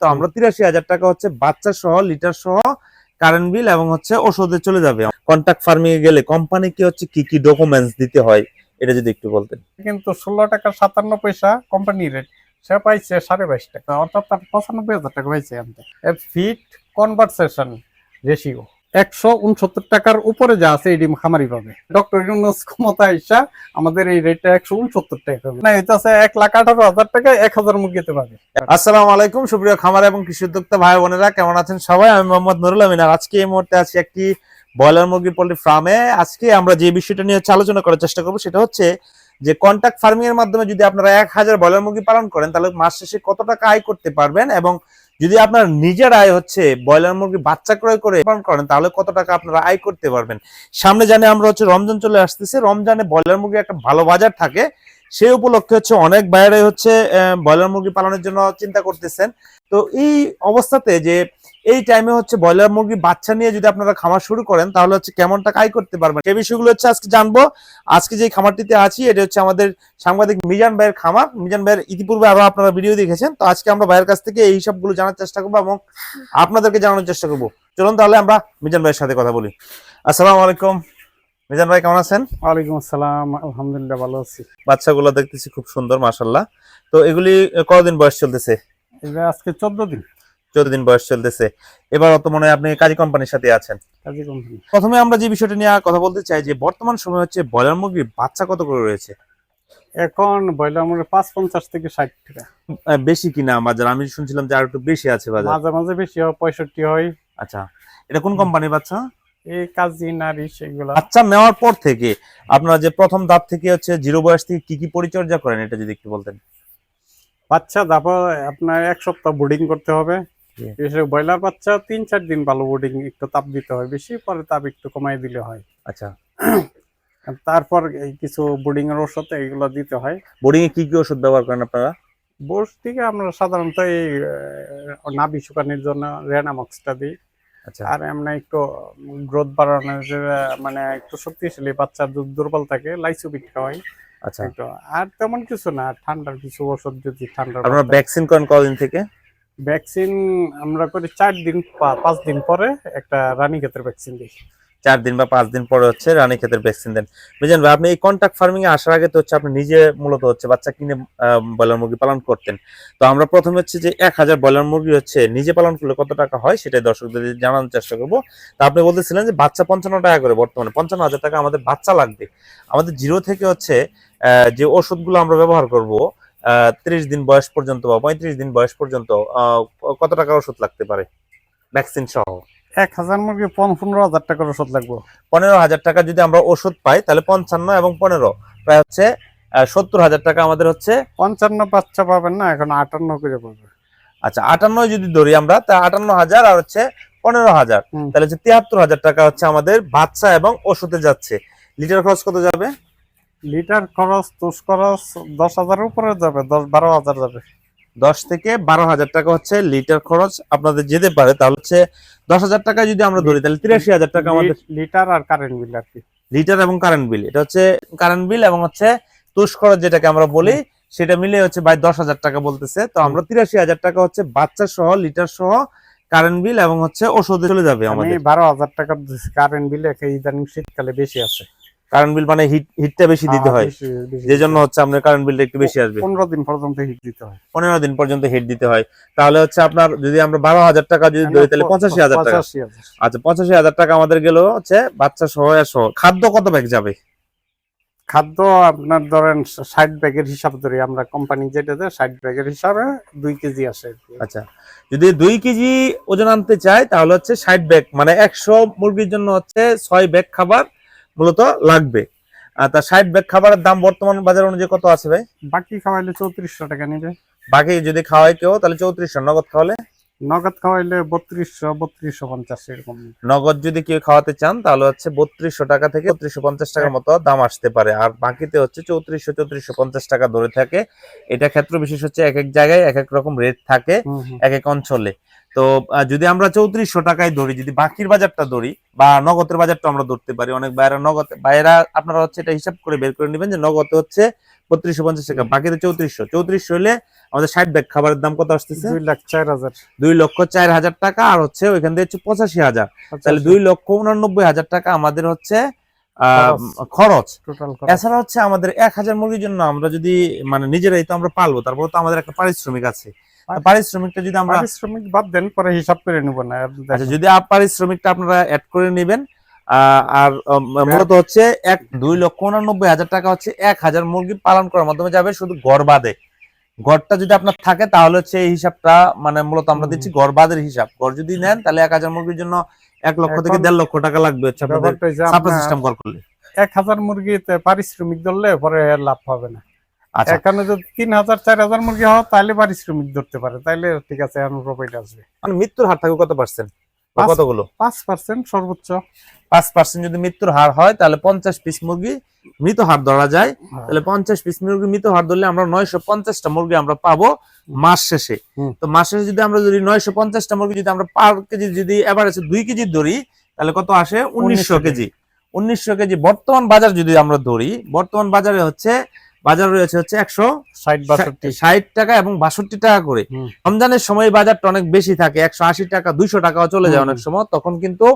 তো আমরা তিরাশি হাজার টাকা হচ্ছে বাচ্চা সহ, লিটার সহ কারেন্ট বিল এবং হচ্ছে ওষুধে চলে যাবে। কন্ট্রাক্ট ফার্মিং এ গেলে কোম্পানি কি হচ্ছে কি কি ডকুমেন্টস দিতে হয়, এটা যদি একটু বলতেন। কিন্তু ষোলো টাকা সাতান্ন পয়সা কোম্পানি রেট সে পাইছে সাড়ে বাইশ টাকা, অর্থাৎ তার পঁচানব্বই হাজার টাকা পাইছে ফিট কনভারসেশন রেশিও একশো উনসত্তর টাকার উপরে যা আছে পাবে। ডক্টর ইউনুস ক্ষমতা আমাদের এই রেটটা একশো উনসত্তর টাকা। না, এটা আছে এক লাখ আঠারো হাজার টাকা এক হাজার আলাইকুম, সুপ্রিয় খামার এবং কৃষি উদ্যোক্তা ভাই বোনেরা, কেমন আছেন সবাই? আমি মোহাম্মদ নুরুল আমিন আজকে এই মুহূর্তে আছি একটি ব্রয়লার মুরগি পোল্ট্রি ফার্মে। আজকে আমরা যে বিষয়টা নিয়ে আলোচনা করার চেষ্টা করব সেটা হচ্ছে যে কন্ট্যাক্ট ফার্মিং এর মাধ্যমে যদি আপনারা এক হাজার ব্রয়লার মুরগি পালন করেন, তাহলে মাস শেষে কত টাকা আয় করতে পারবেন এবং যদি আপনার নিজের আয় হচ্ছে, ব্রয়লার মুরগি বাচ্চা ক্রয় করে পালন করেন, তাহলে কত টাকা আপনারা আয় করতে পারবেন? সামনে জানে আমরা হচ্ছে রমজান চলে আসতেছে। রমজানে ব্রয়লার মুরগি একটা ভালো বাজার থাকে। সেই উপলক্ষে হচ্ছে অনেক বাইরে হচ্ছে ব্রয়লার মুরগি পালনের জন্য চিন্তা করতেছেন। তো এই অবস্থাতে যে এই টাইমে হচ্ছে ব্রয়লার মুরগি বাচ্চা নিয়ে যদি আপনারা খামার শুরু করেন তাহলে হচ্ছে কেমন টাকা আয় করতে পারবেন? সেই বিষয়গুলো হচ্ছে আজকে জানব। আজকে যে খামারটিতে আছি এটা হচ্ছে আমাদের সাংবাদিক মিজান ভাইয়ের খামার। মিজান ভাইয়ের ইতিপূর্বে আরও আপনারা ভিডিও দেখেছেন। তো আজকে আমরা ভাইয়ের কাছ থেকে এই সবগুলো জানার চেষ্টা করব এবং আপনাদেরকে জানানোর চেষ্টা করব। চলুন তাহলে আমরা মিজান ভাইয়ের সাথে কথা বলি। আসসালামু আলাইকুম। মিজান ভাই কেমন আছেন? ওয়ালাইকুম আসসালাম। আলহামদুলিল্লাহ ভালো আছি। বাচ্চাগুলো দেখতেছি খুব সুন্দর মাশাল্লাহ তো এগুলি কতদিন বয়স চলতেছে? আজকে চোদ্দ দিন। চোদ্দ দিন বয়স চলতেছে। এবার তো মনে হয় আপনি কাজী কোম্পানির সাথে আছেন। কাজী কোম্পানি। প্রথমে আমরা যে বিষয়টা নিয়ে কথা বলতে চাই যে বর্তমান সময় হচ্ছে ব্রয়লার মুরগির বাচ্চা কত করে রয়েছে? এখন ব্রয়লার মুরগি পাঁচ পঞ্চাশ থেকে ষাট টাকা। বেশি কিনা বাজার আমি শুনছিলাম যে আর একটু বেশি আছে বাজার। মাঝে মাঝে বেশি হয় পঁয়ষট্টি হয়। আচ্ছা এটা কোন কোম্পানির বাচ্চা? এই কাজী নারী সেগুলা। বাচ্চা নেওয়ার পর থেকে আপনারা যে প্রথম দাঁত থেকে হচ্ছে জিরো বয়স থেকে কি কি পরিচর্যা করেন এটা যদি একটু বলতেন। বাচ্চা তারপর আপনার এক সপ্তাহ বোর্ডিং করতে হবে। বিশেষ ব্রয়লার বাচ্চা তিন চার দিন ভালো বোর্ডিং একটু তাপ দিতে হয় বেশি পরে তাপ একটু কমাই দিলে হয়। আচ্ছা। তারপর এই কিছু বোর্ডিং এর ওষুধ এগুলো দিতে হয়। বোর্ডিং এ কি কি ওষুধ ব্যবহার করেন আপনারা? বোর্ড থেকে আমরা সাধারণত এই নাভি শুকানির জন্য রেনামক্সটা দিই। আচ্ছা। আর এমনি একটু গ্রোথ বাড়ানোর মানে একটু শক্তিশালী বাচ্চা দুধ দুর্বল থাকে লাইসোবিট খাওয়াই। আচ্ছা। আর তেমন কিছু না ঠান্ডার কিছু ওষুধ যদি ঠান্ডা আপনারা ভ্যাকসিন করেন কদিন থেকে? ভ্যাকসিন আমরা করি চার দিন পাঁচ দিন পরে একটা রানী ক্ষেতের ভ্যাকসিন দিই। চার দিন বা পাঁচ দিন পরে হচ্ছে রানী ক্ষেতের ভ্যাকসিন দেন। বুঝলেন ভাই, আপনি এই কন্ট্রাক্ট ফার্মিং এ আসার আগে তো হচ্ছে আপনি নিজে মূলত হচ্ছে বাচ্চা কিনে ব্রয়লার মুরগি পালন করতেন। তো আমরা প্রথমে হচ্ছে যে এক হাজার ব্রয়লার মুরগি হচ্ছে নিজে পালন করলে কত টাকা হয় সেটাই দর্শকদের জানানোর চেষ্টা করব। তা আপনি বলতেছিলেন যে বাচ্চা পঞ্চান্ন টাকা করে বর্তমানে, পঞ্চান্ন হাজার টাকা আমাদের বাচ্চা লাগবে। আমাদের জিরো থেকে হচ্ছে যে ওষুধগুলো আমরা ব্যবহার করব ত্রিশ দিন বয়স পর্যন্ত বা পঁয়ত্রিশ দিন বয়স পর্যন্ত কত টাকার ওষুধ লাগতে পারে? ভ্যাকসিন সহ। এক হাজার মুরগি পনেরো হাজার টাকার ওষুধ লাগবে। পনেরো হাজার টাকা যদি আমরা ওষুধ পাই তাহলে পঞ্চান্ন এবং পনেরো। প্রায় হচ্ছে সত্তর হাজার টাকা আমাদের হচ্ছে পঞ্চান্ন বাচ্চা পাবেন না এখন আটান্ন করে পাবে। আচ্ছা আটান্ন যদি ধরি আমরা তা আটান্ন হাজার আর হচ্ছে পনেরো হাজার। তাহলে হচ্ছে তিয়াত্তর হাজার টাকা হচ্ছে আমাদের বাচ্চা এবং ওষুধে যাচ্ছে। লিটার খরচ কত যাবে? লিটার খরচ তুষ খরচ দশ হাজারের উপরে যাবে দশ বারো হাজার যাবে। দশ থেকে বারো হাজার টাকা হচ্ছে লিটার খরচ। আপনাদের যেতে পারে তাহলে হচ্ছে দশ হাজার টাকা যদি আমরা ধরি তাহলে তিরাশি হাজার টাকা আমাদের লিটার আর কারেন্ট বিল আর কি। লিটার এবং কারেন্ট বিল এটা হচ্ছে কারেন্ট বিল এবং হচ্ছে তুষ খরচ যেটাকে আমরা বলি সেটা মিলে হচ্ছে ভাই দশ হাজার টাকা বলতেছে। তো আমরা তিরাশি হাজার টাকা হচ্ছে বাচ্চা সহ লিটার সহ কারেন্ট বিল এবং হচ্ছে ওষুধে চলে যাবে আমাদের। বারো হাজার টাকা কারেন্ট বিল ইদানিং শীতকালে বেশি আছে। কারেন্ট বিল মানে হিট হিটটা বেশি দিতে হ্যাঁ, হয়। যে জন্য হচ্ছে আপনার কারেন্ট বিলটা একটু বেশি আসবে। পনেরো দিন পর্যন্ত হিট দিতে হয়। পনেরো দিন পর্যন্ত হিট দিতে হয়। তাহলে হচ্ছে আপনার যদি আমরা বারো হাজার টাকা যদি ধরি তাহলে পঁচাশি হাজার টাকা। আচ্ছা পঁচাশি হাজার টাকা আমাদের গেল হচ্ছে বাচ্চা সহ সহ। খাদ্য কত ব্যাগ যাবে? খাদ্য আপনার ধরেন ষাট ব্যাগের হিসাব ধরি আমরা কোম্পানি যেটা দেয় ষাট ব্যাগের হিসাবে দুই কেজি আসে আচ্ছা যদি দুই কেজি ওজন আনতে চাই তাহলে হচ্ছে ষাট ব্যাগ মানে একশো মুরগির জন্য হচ্ছে ছয় ব্যাগ খাবার মূলত লাগবে। আর তা ষাট ব্যাগ খাবারের দাম বর্তমান বাজার অনুযায়ী কত আছে ভাই? বাকি খাওয়াইলে চৌত্রিশশো টাকা নিবে। বাকি যদি খাওয়াই কেউ তাহলে চৌত্রিশশো নগদ খাওয়ালে? নগদ খাওয়াইলে বত্রিশশো বত্রিশশো পঞ্চাশ এরকম। নগদ যদি কেউ খাওয়াতে চান তাহলে হচ্ছে বত্রিশশো টাকা থেকে বত্রিশশো পঞ্চাশ টাকার মতো দাম আসতে পারে। আর বাকিতে হচ্ছে চৌত্রিশশো চৌত্রিশশো পঞ্চাশ টাকা ধরে থাকে। এটা ক্ষেত্র বিশেষ হচ্ছে এক এক জায়গায় এক এক রকম রেট থাকে। এক এক অঞ্চলে। তো যদি আমরা চৌত্রিশশো টাকায় ধরি যদি বাকির বাজারটা ধরি বা নগদের বাজারটা আমরা ধরতে পারি অনেক বাইরা নগদ বাইরা আপনারা হচ্ছে এটা হিসাব করে বের করে নেবেন যে নগদে হচ্ছে বত্রিশশো পঞ্চাশ টাকা। বাকিতে চৌত্রিশশো। চৌত্রিশশো হলে আমাদের ষাট ব্যাগ খাবারের দাম কত আসতেছে? দুই লাখ চার হাজার। দুই লক্ষ চার হাজার টাকা আর হচ্ছে ওইখান থেকে হচ্ছে পঁচাশি হাজার। তাহলে দুই লক্ষ উনানব্বই হাজার টাকা আমাদের হচ্ছে খরচ। এছাড়া হচ্ছে আমাদের এক হাজার মুরগির জন্য আমরা যদি মানে নিজেরাই তো আমরা পালবো তারপর তো আমাদের একটা পারিশ্রমিক আছে। পারিশ্রমিকটা যদি আমরা পারিশ্রমিক বাদ দেন পরে হিসাব করে নিব না। আচ্ছা যদি পারিশ্রমিকটা আপনারা অ্যাড করে নেবেন আর মূলত হচ্ছে এক দুই লক্ষ উনানব্বই হাজার টাকা হচ্ছে এক হাজার মুরগি পালন করার মাধ্যমে যাবে শুধু গড় বাদে। গড়টা যদি আপনার থাকে তাহলে হচ্ছে এই হিসাবটা মানে মূলত আমরা দিচ্ছি গড় বাদের হিসাব। গড় যদি নেন তাহলে এক হাজার মুরগির জন্য এক লক্ষ থেকে দেড় লক্ষ টাকা লাগবে হচ্ছে আপনাদের সাপ্লাই সিস্টেম কর করলে। এক হাজার মুরগিতে পারিশ্রমিক ধরলে পরে লাভ হবে না। আচ্ছা। এখানে যদি তিন হাজার চার হাজার মুরগি হয় তাহলে পারিশ্রমিক ধরতে পারে। তাইলে ঠিক আছে প্রফিট আসবে। মানে মৃত্যুর হার থাকবে কত পার্সেন্ট কতগুলো? পাঁচ পার্সেন্ট সর্বোচ্চ। পাঁচ পার্সেন্ট যদি মৃত্যুর হার হয় তাহলে পঞ্চাশ পিস মুরগি মৃত হার ধরা যায়। তাহলে পঞ্চাশ পিস মুরগি মৃত হার ধরলে আমরা নয়শো পঞ্চাশটা মুরগি আমরা পাবো মাস শেষে। তো মাস শেষে যদি আমরা যদি নয়শো পঞ্চাশটা মুরগি যদি আমরা পার কেজি যদি এভারেজ দুই কেজি ধরি তাহলে কত আসে? উনিশশো 1900 কেজি। উনিশশো কেজি। বর্তমান বাজার যদি আমরা ধরি বর্তমান বাজারে হচ্ছে বাজার রয়েছে হচ্ছে একশো ষাট টাকা এবং বাষট্টি টাকা করে। রমজানের সময় বাজারটা অনেক বেশি থাকে একশো আশি টাকা দুইশো টাকাও চলে যায় অনেক সময়। তখন কিন্তু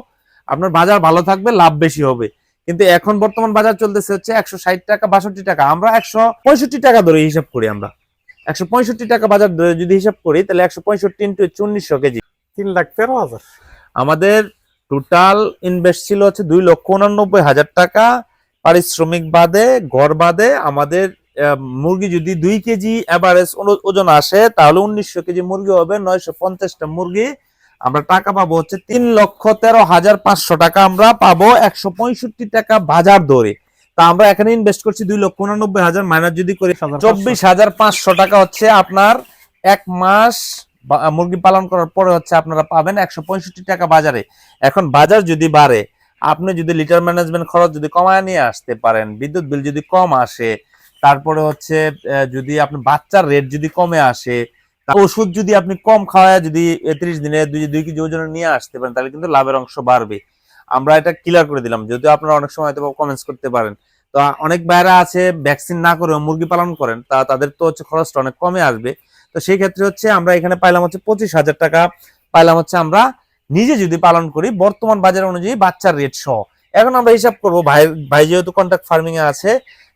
আপনার বাজার ভালো থাকবে লাভ বেশি হবে। কিন্তু এখন বর্তমান বাজার চলতেছে হচ্ছে একশো ষাট টাকা বাষট্টি টাকা। আমরা একশো পঁয়ষট্টি টাকা ধরে হিসাব করি আমরা। একশো পঁয়ষট্টি টাকা বাজার ধরে যদি হিসাব করি তাহলে একশো পঁয়ষট্টি ইন্টু উনিশশো কেজি। তিন লাখ তেরো হাজার। আমাদের টোটাল ইনভেস্ট ছিল হচ্ছে দুই লক্ষ উনানব্বই হাজার টাকা। পারিশ্রমিক বাদে গড় বাদে আমাদের মুরগি যদি দুই কেজি এভারেজ ওজন আসে তাহলে উনিশশো কেজি মুরগি হবে নয়শো পঞ্চাশটা মুরগি। আমরা টাকা পাবো হচ্ছে তিন লক্ষ তেরো হাজার পাঁচশো টাকা। আমরা পাবো একশো পঁয়ষট্টি টাকা বাজার দরে। তা আমরা এখানে ইনভেস্ট করছি দুই লক্ষ উনানব্বই হাজার মাইনাস যদি করি চব্বিশ হাজার পাঁচশো টাকা হচ্ছে আপনার এক মাস মুরগি পালন করার পরে হচ্ছে আপনারা পাবেন একশো পঁয়ষট্টি টাকা বাজারে। এখন বাজার যদি বাড়ে আপনি যদি লিটার ম্যানেজমেন্ট খরচ যদি কমায় নিয়ে আসতে পারেন, বিদ্যুৎ বিল যদি কম আসে, তারপরে হচ্ছে যদি আপনি বাচ্চার রেট যদি কমে আসে ওষুধ যদি আপনি কম খাওয়ায় যদি ত্রিশ দিনে দুই দুই কেজি ওজনে নিয়ে আসতে পারেন, তাহলে কিন্তু লাভের অংশ বাড়বে। আমরা এটা ক্লিয়ার করে দিলাম, যদিও আপনারা অনেক সময় হয়তো কমেন্টস করতে পারেন। তো অনেক বাইরা আছে ভ্যাকসিন না করে মুরগি পালন করেন, তা তাদের তো হচ্ছে খরচটা অনেক কমে আসবে। তো সেই ক্ষেত্রে হচ্ছে আমরা এখানে পাইলাম হচ্ছে পঁচিশ হাজার টাকা, পাইলাম হচ্ছে আমরা নিজে যদি পালন করি বর্তমান বাজার অনুযায়ী বাচ্চার রেট সহ। এখন আমরা হিসাব করব ভাই ভাই যেহেতু কন্ট্রাক্ট ফার্মিং এ আছে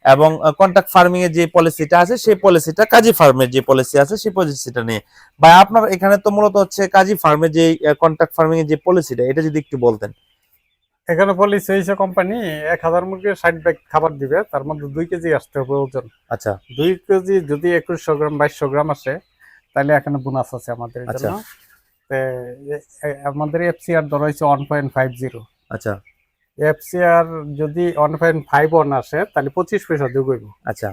এবং কন্ট্রাক্ট ফার্মিং এর যে পলিসিটা আছে সেই পলিসিটা কাজী ফার্মের যে পলিসি আছে সেই পলিসিটা নিয়ে। ভাই আপনার এখানে তো মূলত হচ্ছে কাজী ফার্মের যে কন্ট্রাক্ট ফার্মিং এর যে পলিসিটা এটা যদি একটু বলতেন। এখানে পলিসি হয়েছে কোম্পানি এক হাজার মুরগির ষাট ব্যাগ খাবার দিবে তার মধ্যে দুই কেজি আসতে হবে ওজন। আচ্ছা। দুই কেজি যদি একুশশো গ্রাম বাইশশো গ্রাম আসে তাহলে এখানে বোনাস আছে আমাদের আচ্ছা। জন্য। আমাদের এফসিআর ধরা হয়েছে ওয়ান পয়েন্ট ফাইভ জিরো আচ্ছা। এফসিআর যদি ওয়ান পয়েন্ট ফাইভ ওয়ান আসে তাহলে পঁচিশ পয়সা যোগ হইব। আচ্ছা।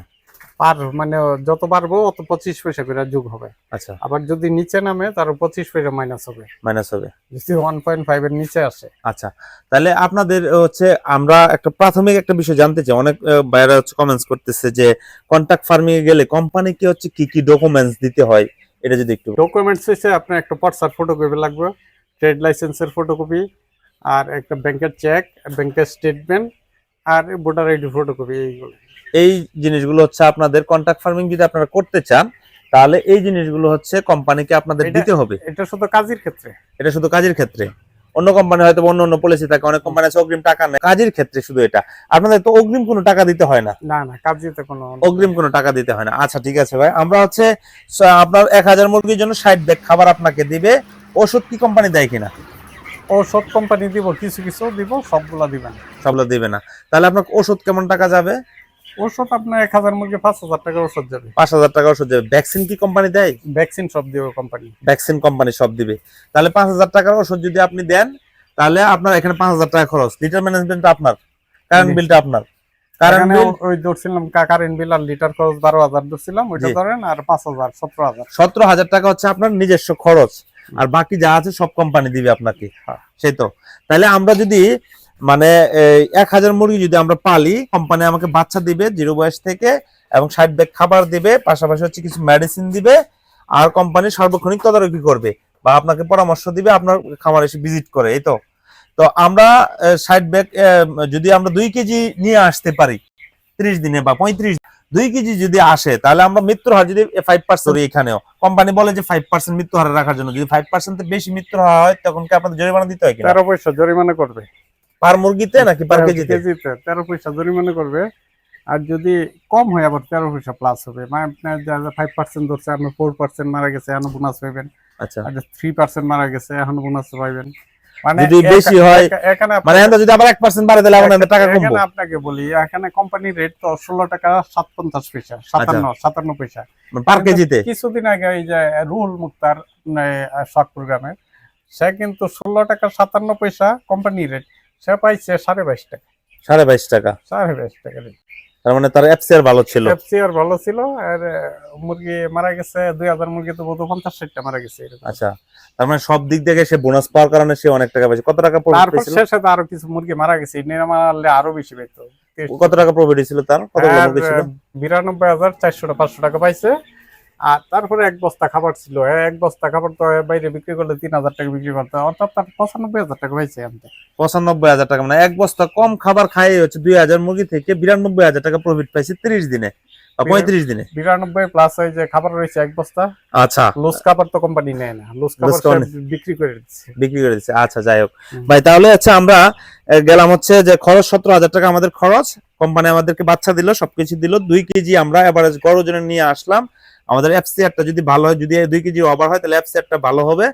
পার মানে যত পারব অত পঁচিশ পয়সা করে যোগ হবে। আচ্ছা। আবার যদি নিচে নামে তার পঁচিশ পয়সা মাইনাস হবে। মাইনাস হবে। যদি ওয়ান পয়েন্ট ফাইভ এর নিচে আসে। আচ্ছা। তাহলে আপনাদের হচ্ছে আমরা একটা প্রাথমিক একটা বিষয় জানতে চাই। অনেক বাইরে হচ্ছে কমেন্টস করতেছে যে কন্ট্যাক্ট ফার্মিং এ গেলে কোম্পানি কি হচ্ছে কি কি ডকুমেন্টস দিতে হয়? এটা যদি একটু ডকুমেন্টস হচ্ছে আপনার একটা পার্সার ফটোকপি লাগবে ট্রেড লাইসেন্সের ফটোকপি আর একটা ব্যাংকের চেক ব্যাংকের স্টেটমেন্ট আর ভোটার আইডি ফটোকপি এইগুলো। এই জিনিসগুলো হচ্ছে আপনাদের কন্ট্রাক্ট ফার্মিং যদি আপনারা করতে চান তাহলে এই জিনিসগুলো হচ্ছে কোম্পানিকে আপনাদের দিতে হবে। এটা শুধু কাজের ক্ষেত্রে। এটা শুধু কাজের ক্ষেত্রে। অন্য কোম্পানি হয়তো অন্য অন্য পলিসি থাকে অনেক কোম্পানি আছে অগ্রিম টাকা নেয়। কাজের ক্ষেত্রে শুধু এটা। আপনাদের তো অগ্রিম কোনো টাকা দিতে হয় না? না না কাজেতে কোনো অগ্রিম কোনো টাকা দিতে হয় না। আচ্ছা ঠিক আছে ভাই। আমরা হচ্ছে আপনার এক হাজার মুরগির জন্য ষাট ব্যাগ খাবার আপনাকে দিবে। ওষুধ কি কোম্পানি দেয় কিনা? ওষুধ কোম্পানি দিব কিছু কিছু দিব সবগুলা দিবেন। সবগুলো দিবে না। তাহলে আপনার ওষুধ কেমন টাকা যাবে? ওষুধ আপনার এক হাজার মুরগি পাঁচ হাজার টাকা ওষুধ যাবে। পাঁচ হাজার টাকা ওষুধ যাবে। ভ্যাকসিন কি কোম্পানি দেয়? ভ্যাকসিন সব দিবে কোম্পানি ভ্যাকসিন কোম্পানি সব দিবে। তাহলে পাঁচ হাজার টাকার ওষুধ যদি আপনি দেন তাহলে আপনার এখানে পাঁচ হাজার টাকা খরচ। লিটার ম্যানেজমেন্ট আপনার কারেন্ট। বিলটা আপনার। কারেন্ট বিল ওই ধরছিলাম কারেন্ট বিল আর লিটার খরচ বারো হাজার ধরছিলাম ওইটা ধরেন আর পাঁচ হাজার সতেরো হাজার। সতেরো হাজার টাকা হচ্ছে আপনার নিজস্ব খরচ। আর বাকি যা আছে সব কোম্পানি দিবে আপনাকে। হ্যাঁ। সেই তো। তাহলে আমরা যদি মানে এক হাজার মুরগি যদি আমরা পালি কোম্পানি আমাকে বাচ্চা দিবে, জিরো বয়স থেকে, এবং ষাট ব্যাগ খাবার দিবে, পাশাপাশি হচ্ছে কিছু মেডিসিন দিবে, আর কোম্পানি সার্বক্ষণিক তদারকি করবে, বা আপনাকে পরামর্শ দিবে, আপনার খামার এসে ভিজিট করে, এই তো। তো আমরা সাইড ব্যাগ যদি আমরা দুই কেজি নিয়ে আসতে পারি, ত্রিশ দিনে বা পঁয়ত্রিশ, দুই কেজি যদি আসে, তাহলে আমরা মৃত্যুর হার যদি ফাইভ পার্সেন্ট এখানেও কোম্পানি বলে যে ফাইভ পার্সেন্ট মৃত্যু হারে রাখার জন্য, যদি ফাইভ পার্সেন্ট বেশি মৃত্যু হার হয়, তখন কি আপনাদের জরিমানা দিতে হয় কিনা? পয়সা জরিমানা করবে। পার মুরগিতে নাকি পার কেজিতে? কেজিতে তেরো পয়সা জরিমানা করবে। আর যদি কম হয় আবার তেরো পয়সা প্লাস হবে। মানে আপনার ফাইভ পার্সেন্ট ধরছে আপনি ফোর পার্সেন্ট মারা গেছে এখন বোনাস পাইবেন। আচ্ছা। আর থ্রি পার্সেন্ট মারা গেছে এখন বোনাস পাইবেন। মানে যদি বেশি হয়, এখানে মানে এখন যদি আবার এক পার্সেন্ট বাড়ে দিলে আপনাদের টাকা কমবো। এখানে আপনাকে বলি এখানে কোম্পানির রেট তো ষোলো টাকা সাত পঞ্চাশ পয়সা সাতান্ন সাতান্ন পয়সা। পার কেজিতে? কিছুদিন আগে এই যে রুহুল মুক্তার শর্ট প্রোগ্রামে সে কিন্তু ষোলো টাকা সাতান্ন পয়সা কোম্পানি রেট সে পাইছে সাড়ে বাইশ টাকা। সাড়ে বাইশ টাকা। সাড়ে বাইশ টাকা তার মানে তার এফসিআর ভালো ছিল। এফসিআর ভালো ছিল আর মুরগি মারা গেছে দুই হাজার মুরগি তো বোধ পঞ্চাশ ষাটটা মারা গেছে আচ্ছা তার মানে সব দিক থেকে সে বোনাস পাওয়ার কারণে সে অনেক টাকা পেয়েছে কত টাকা তারপর শেষে আরও কিছু মুরগি মারা গেছে নিয়ে মারলে আরও বেশি পেতো কত টাকা প্রফিট ছিল তার? কত ছিল? বিরানব্বই হাজার চারশো পাঁচশো টাকা পাইছে। আর তারপরে এক বস্তা খাবার ছিল। এক বস্তা খাবার তো বাইরে বিক্রি করলে তিন হাজার টাকা বিক্রি করতে। অর্থাৎ তার পঁচানব্বই হাজার টাকা পাইছে আনতে পঁচানব্বই হাজার টাকা মানে এক বস্তা কম খাবার খাই হচ্ছে দুই হাজার মুরগি থেকে বিরানব্বই হাজার টাকা প্রফিট পাইছে তিরিশ দিনে পঁয়ত্রিশ দিনে। বিরানব্বই প্লাস ওই যে খাবার রয়েছে এক বস্তা। আচ্ছা। লুজ খাবার তো কোম্পানি নেয় না। লুজ খাবার খাবার বিক্রি করে দিচ্ছে। বিক্রি করে দিচ্ছে। আচ্ছা যাই হোক। ভাই তাহলে হচ্ছে আমরা গেলাম হচ্ছে যে খরচ সতেরো হাজার টাকা আমাদের খরচ। কোম্পানি আমাদেরকে বাচ্চা দিল সবকিছু দিল। দুই কেজি আমরা এভারেজ গড় ওজনে নিয়ে আসলাম। আমাদের এফসিআরটা যদি ভালো হয় যদি দুই কেজি ওভার হয় তাহলে এফসিআরটা ভালো হবে।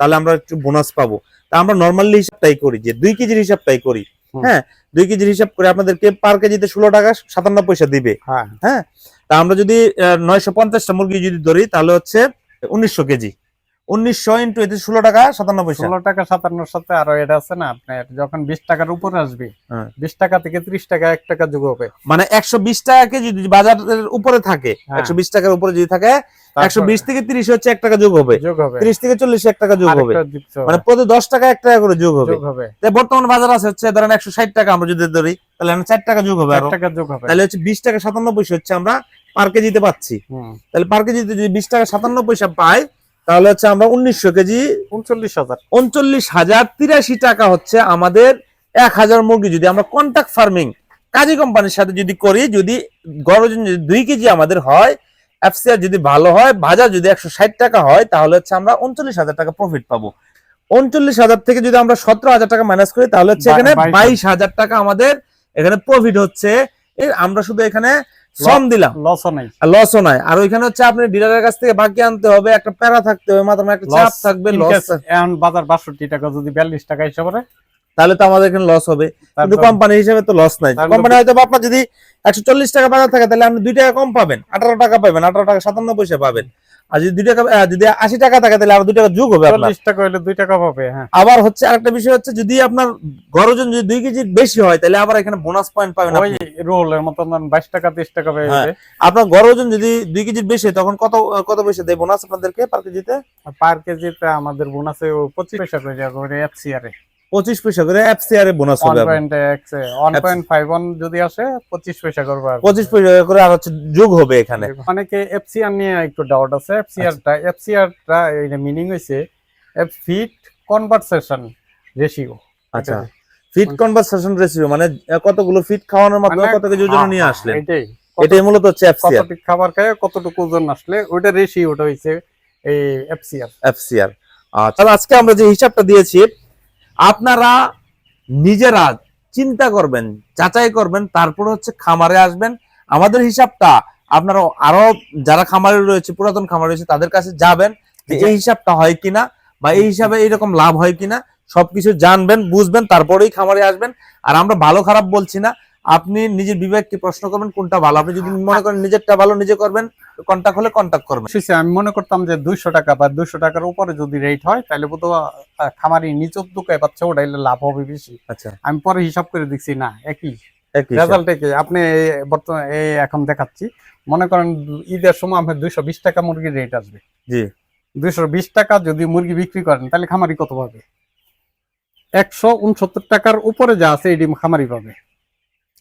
তাহলে আমরা একটু বোনাস পাবো। তা আমরা নর্মালি হিসাবটাই করি যে দুই কেজির হিসাবটাই করি। হ্যাঁ দুই কেজির হিসাব করে আপনাদেরকে পার কেজিতে ষোলো টাকা সাতান্ন পয়সা দিবে। হ্যাঁ। তা আমরা যদি নয়শো পঞ্চাশটা মুরগি যদি ধরি তাহলে হচ্ছে উনিশশো কেজি। উনিশশো ইন্টু এতে ষোলো টাকা সাতান্ন পয়সা ষোলো টাকা সাতান্নর সাথে আরও এটা আছে না আপনার যখন বিশ টাকার উপরে আসবে হ্যাঁ। বিশ টাকা থেকে ত্রিশ টাকা এক টাকা যোগ হবে। মানে একশো বিশ টাকা কেজি যদি বাজারের উপরে থাকে হ্যাঁ। একশো বিশ টাকার উপরে যদি থাকে একশো বিশ থেকে তিরিশ হচ্ছে এক টাকা যোগ হবে। তিরিশ থেকে চল্লিশ এক টাকা যোগ হবে। মানে প্রতি দশ টাকা এক টাকা করে যোগ হবে। বর্তমান বাজার আছে হচ্ছে ধরেন একশো ষাট টাকা আমরা যদি ধরি তাহলে চার টাকা যোগ হবে এক আরও। টাকা যোগ হবে। তাহলে হচ্ছে বিশ টাকা সাতান্ন পয়সা হচ্ছে আমরা পার কেজিতে পাচ্ছি। তাহলে পার কেজিতে যদি বিশ টাকা সাতান্ন পয়সা পাই তাহলে হচ্ছে আমরা উনিশশো কেজি উনচল্লিশ হাজার। উনচল্লিশ হাজার তিরাশি টাকা হচ্ছে আমাদের এক হাজার মুরগি। যদি আমরা কন্ট্যাক্ট ফার্মিং কাজী কোম্পানির সাথে যদি করি যদি গরজন যদি দুই কেজি আমাদের হয় এফসিআর যদি ভালো হয় বাজার যদি একশো ষাট টাকা হয় তাহলে হচ্ছে আমরা উনচল্লিশ হাজার টাকা প্রফিট পাবো। উনচল্লিশ হাজার থেকে যদি আমরা সতেরো হাজার টাকা মাইনাস করি তাহলে হচ্ছে এখানে বাইশ হাজার। টাকা আমাদের এখানে প্রফিট হচ্ছে। আমরা শুধু এখানে শ্রম দিলাম। লসও নাই। লসও নাই। আর ওইখানে হচ্ছে আপনি ডিলারের কাছ থেকে বাকি আনতে হবে একটা প্যারা থাকতে হবে মাথার একটা চাপ থাকবে লস এখন বাজার বাষট্টি টাকা যদি বিয়াল্লিশ টাকা হিসাবে তাহলে তো আমাদের এখানে লস হবে। কিন্তু কোম্পানি হিসেবে তো লস নাই। কোম্পানি হয়তো আপনার যদি একশো চল্লিশ টাকা বাজার থাকে তাহলে আপনি দুই টাকা কম পাবেন। আঠারো টাকা পাবেন আঠারো টাকা সাতান্ন পয়সা পাবেন। আর যদি দুই টাকা যদি আশি টাকা থাকে তাহলে আরও দুই টাকা যোগ হবে চল্লিশ টাকা হলে দুই টাকা পাবে হ্যাঁ। আবার হচ্ছে আরেকটা বিষয় হচ্ছে যদি আপনার গরজন যদি দুই কেজির বেশি হয় তাহলে আবার এখানে বোনাস পয়েন্ট পাবেন ওই। রোলের মতন বাইশ টাকা তিরিশ টাকা পেয়ে হ্যাঁ। যাবে। আপনার গরজন যদি দুই কেজির বেশি হয় তখন কত কত পয়সা দেয় বোনাস আপনাদেরকে? পার কেজিতে? পার কেজিতে আমাদের বোনাসে পঁচিশ পয়সা করে যাবে এফসিআর। পঁচিশ পয়সা করে এফসিআর এ বোনাস হবে যদি আসে পঁচিশ পয়সা করবে আর। পঁচিশ পয়সা করে আর হচ্ছে যোগ হবে এখানে। অনেকে এফসিআর নিয়ে একটু ডাউট আছে। এফসিআরটা এফসিআরটা এটা মিনিং হইছে ফিট কনভারসেশন রেশিও আচ্ছা। ফিট কনভারসেশন রেসিপি মানে কতগুলো ফিট খাওয়ানোর মাধ্যমে কত কেজি ওজন নিয়ে আসলেন? মানে এটাই এটাই মূলত হচ্ছে এফসিআর কতটুকু খাবার খায় কতটুকু ওজন আসলে ওইটা রেশিও ওটা হইছে এই এফসিআর এফসিআর তাহলে আজকে আমরা যে হিসাবটা দিয়েছি আপনারা নিজেরা চিন্তা করবেন, যাচাই করবেন, তারপর হচ্ছে খামারে আসবেন। আমাদের হিসাবটা আপনারা আরও যারা খামারে রয়েছে, পুরাতন খামারে রয়েছে, তাদের কাছে যাবেন যে এই হিসাবটা হয় কিনা বা এই হিসাবে এইরকম লাভ হয় কিনা, সবকিছু জানবেন, বুঝবেন, তারপরেই খামারে আসবেন। আর আমরা ভালো খারাপ বলছি না আপনি নিজের বিবেককে প্রশ্ন করবেন কোনটা ভালো? আপনি যদি মনে করেন নিজেরটা ভালো নিজে করবেন কন্টাক্ট হলে কন্টাক্ট করবেন। আমি মনে করতাম যে দুইশো টাকা বা দুইশো টাকার উপরে যদি রেট হয় তাহলে বোধ খামারি নিজ উদ্যোগে পাচ্ছে ওটা লাভ হবে বেশি। আচ্ছা। আমি পরে হিসাব করে দেখছি না একই। রেজাল্ট একই আপনি বর্তমানে এখন দেখাচ্ছি। মনে করেন ঈদের সময় আপনার দুইশো বিশ টাকা মুরগির রেট আসবে। জি। দুইশো বিশ টাকা যদি মুরগি বিক্রি করেন তাহলে খামারি কত পাবে? একশো উনসত্তর টাকার উপরে যা আছে এটি খামারি পাবে।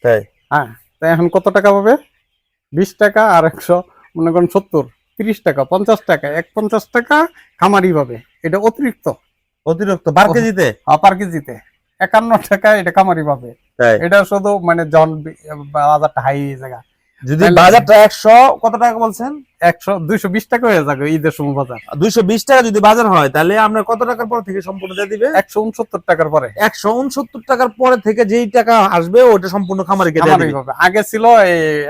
তাই? হ্যাঁ তাই এখন কত টাকা পাবে? বিশ টাকা আর একশো মনে করেন সত্তর তিরিশ টাকা পঞ্চাশ টাকা এক পঞ্চাশ টাকা খামারি পাবে। এটা অতিরিক্ত। অতিরিক্ত পার কেজিতে? পার কেজিতে। একান্ন টাকা এটা খামারি পাবে। এটা শুধু মানে জন বাজারটা হাই জায়গা। যদি বাজারটা একশো কত টাকা বলছেন? একশো দুইশো বিশ টাকা হয়ে যাবে ঈদের সময় বাজার। দুইশো বিশ টাকা যদি বাজার হয় তাহলে আপনার কত টাকার পর থেকে সম্পূর্ণ দিয়ে দিবে? একশো উনসত্তর টাকার পরে। একশো উনসত্তর টাকার পরে থেকে যেই টাকা আসবে ওটা সম্পূর্ণ খামারি পাবে আগে ছিল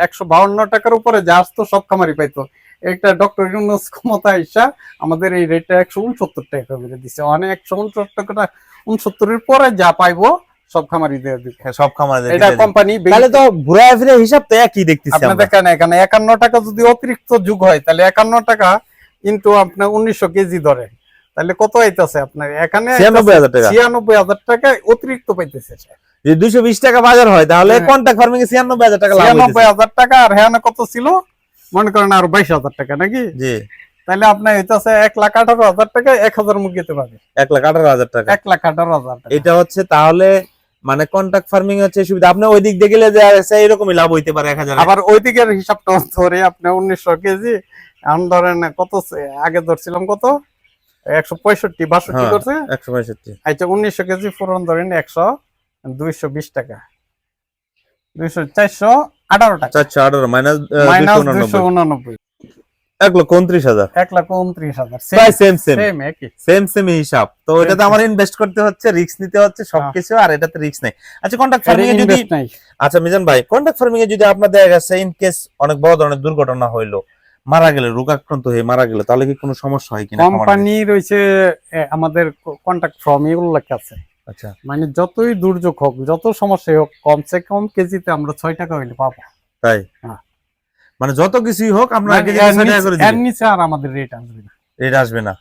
একশো বাউন্ন টাকার উপরে যা আসতো সব খামারি পাইতো। একটা ডক্টর ইউনুস ক্ষমতা ইসা আমাদের এই রেটটা একশো উনসত্তর টাকা করে দিচ্ছে মানে একশো উনসত্তর টাকাটা উনসত্তরের পরে যা পাইবো সব খামারি দিয়ে দিবে। হ্যাঁ, সব খামারি এটা কোম্পানি তাহলে তো ফিরে হিসাব তো একই দেখতেছি আপনি দেখেন এখানে একান্ন টাকা যদি অতিরিক্ত যুগ হয় তাহলে একান্ন টাকা ইন্টু আপনার উনিশশো কেজি ধরেন তাহলে কত আইতেছে আপনার? এখানে ছিয়ানব্বই হাজার টাকা। ছিয়ানব্বই হাজার টাকা অতিরিক্ত পাইতেছে। যদি দুইশো বিশ টাকা বাজার হয় তাহলে হ্যাঁ। ফার্মিং এ ছিয়ানব্বই হাজার টাকা লাভ হইতেছে। ছিয়ানব্বই হাজার টাকা আর হ্যাঁ কত ছিল? মনে করেন আর বাইশ হাজার টাকা নাকি? জি। তাহলে আপনার হইতেছে এক লাখ আঠারো হাজার টাকা এক হাজার মুখ মুরগিতে পাবে। এক লাখ আঠারো হাজার টাকা। এক লাখ আঠারো হাজার টাকা। এটা হচ্ছে তাহলে মানে কন্ট্যাক্ট ফার্মিং হচ্ছে সুবিধা। আপনি ওই দিক দিয়ে গেলে যে এরকমই লাভ হইতে পারে এক হাজার আবার ওই দিকের হিসাবটা ধরে আপনি উনিশশো কেজি এখন ধরেন কত আগে ধরছিলাম কত? একশো পঁয়ষট্টি বাষট্টি হ্যাঁ। করছে একশো পঁয়ষট্টি। আচ্ছা উনিশশো কেজি ফুরন ধরেন একশো দুইশো বিশ টাকা। দুইশো চারশো আঠারো টাকা। চারশো আঠারো মাইনাস মাইনাস দুইশো উনানব্বই। এক লক্ষ উনত্রিশ হাজার। এক লাখ উনত্রিশ হাজার। Same same same same same হিসাব। তো এটাতে আমার ইনভেস্ট করতে হচ্ছে রিস্ক নিতে হচ্ছে সবকিছু আর এটাতে রিস্ক নেই। আচ্ছা কন্ট্যাক্ট ফার্মিং এ যদি আচ্ছা মিজান ভাই কন্ট্যাক্ট ফার্মিং এ যদি আপনার দেখা গেছে ইন কেস অনেক বড় ধরনের দুর্ঘটনা হইল মারা গেলে রোগাক্রান্ত হয়ে মারা গেলে তাহলে কি কোনো সমস্যা হয় কিনা? কোম্পানি রয়েছে আমাদের কন্ট্যাক্ট ফর্ম এগুলো আছে। আচ্ছা। মানে যতই দুর্যোগ হোক যত সমস্যা হোক কমসে কম কেজিতে আমরা ছয় টাকা হইলে পাবো। তাই? হ্যাঁ। মানে যত কিছুই হোক আমরা মানে এর নিচে- আর আমাদের রেট আসবে না। এটা আসবে না।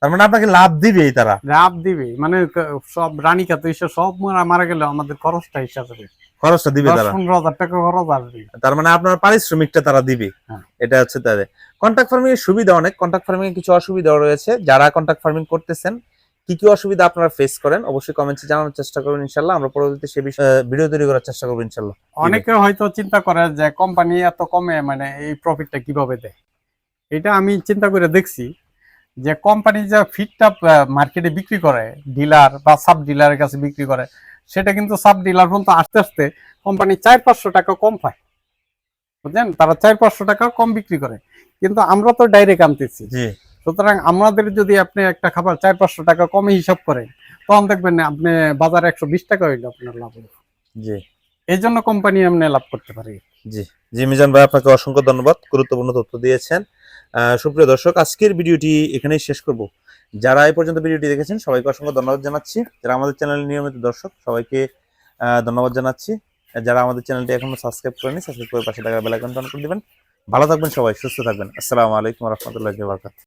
তার মানে আপনাকে লাভ দিবেই তারা। লাভ দিবে মানে সব রানী এসে সব মারা মারা গেলে আমাদের খরচটা হিসাবে খরচটা দিবে তারা। পনেরো হাজার টাকা খরচ আসবে। তার মানে আপনার পারিশ্রমিকটা তারা দিবে। হ্যাঁ। এটা হচ্ছে তাদের। কন্ট্রাক্ট ফার্মিং এর সুবিধা অনেক। কন্ট্রাক্ট ফার্মিং এর কিছু অসুবিধাও রয়েছে। যারা কন্ট্রাক্ট ফার্মিং করতেছেন কি কি অসুবিধা আপনারা ফেস করেন অবশ্যই কমেন্টে জানানোর চেষ্টা করবেন ইনশাল্লাহ আমরা পরবর্তীতে সে বিষয়ে ভিডিও তৈরি করার চেষ্টা করব ইনশাল্লাহ অনেকে হয়তো চিন্তা করে যে কোম্পানি এত কমে মানে এই প্রফিটটা কীভাবে দেয়? এটা আমি চিন্তা করে দেখছি যে কোম্পানি যা ফিটটা মার্কেটে বিক্রি করে ডিলার বা সাব ডিলারের কাছে বিক্রি করে সেটা কিন্তু সাব ডিলার পর্যন্ত আস্তে আস্তে কোম্পানি চার পাঁচশো টাকা কম পায়। বুঝলেন? তারা চার পাঁচশো টাকা কম বিক্রি করে। কিন্তু আমরা তো ডাইরেক্ট আনতেছি। সুতরাং আমাদের যদি আপনি একটা খাবার চার পাঁচশো টাকা কমে হিসাব করেন তখন দেখবেন আপনি বাজারে একশো বিশ টাকা হইলে আপনার লাভ জি। এই জন্য কোম্পানি আপনি লাভ করতে পারে জি। জি মিজান ভাই আপনাকে অসংখ্য ধন্যবাদ। গুরুত্বপূর্ণ তথ্য দিয়েছেন। সুপ্রিয় দর্শক আজকের ভিডিওটি এখানেই শেষ করব। যারা এই পর্যন্ত ভিডিওটি দেখেছেন সবাইকে অসংখ্য ধন্যবাদ জানাচ্ছি। যারা আমাদের চ্যানেলের নিয়মিত দর্শক সবাইকে ধন্যবাদ জানাচ্ছি। যারা আমাদের চ্যানেলটি এখনও সাবস্ক্রাইব করেনি সাবস্ক্রাইব করে পাশে টাকা বেল আইকনটা অন করে দিবেন। ভালো থাকবেন সবাই সুস্থ থাকবেন। আসসালামু আলাইকুম রহমতুল্লাহ বারকাত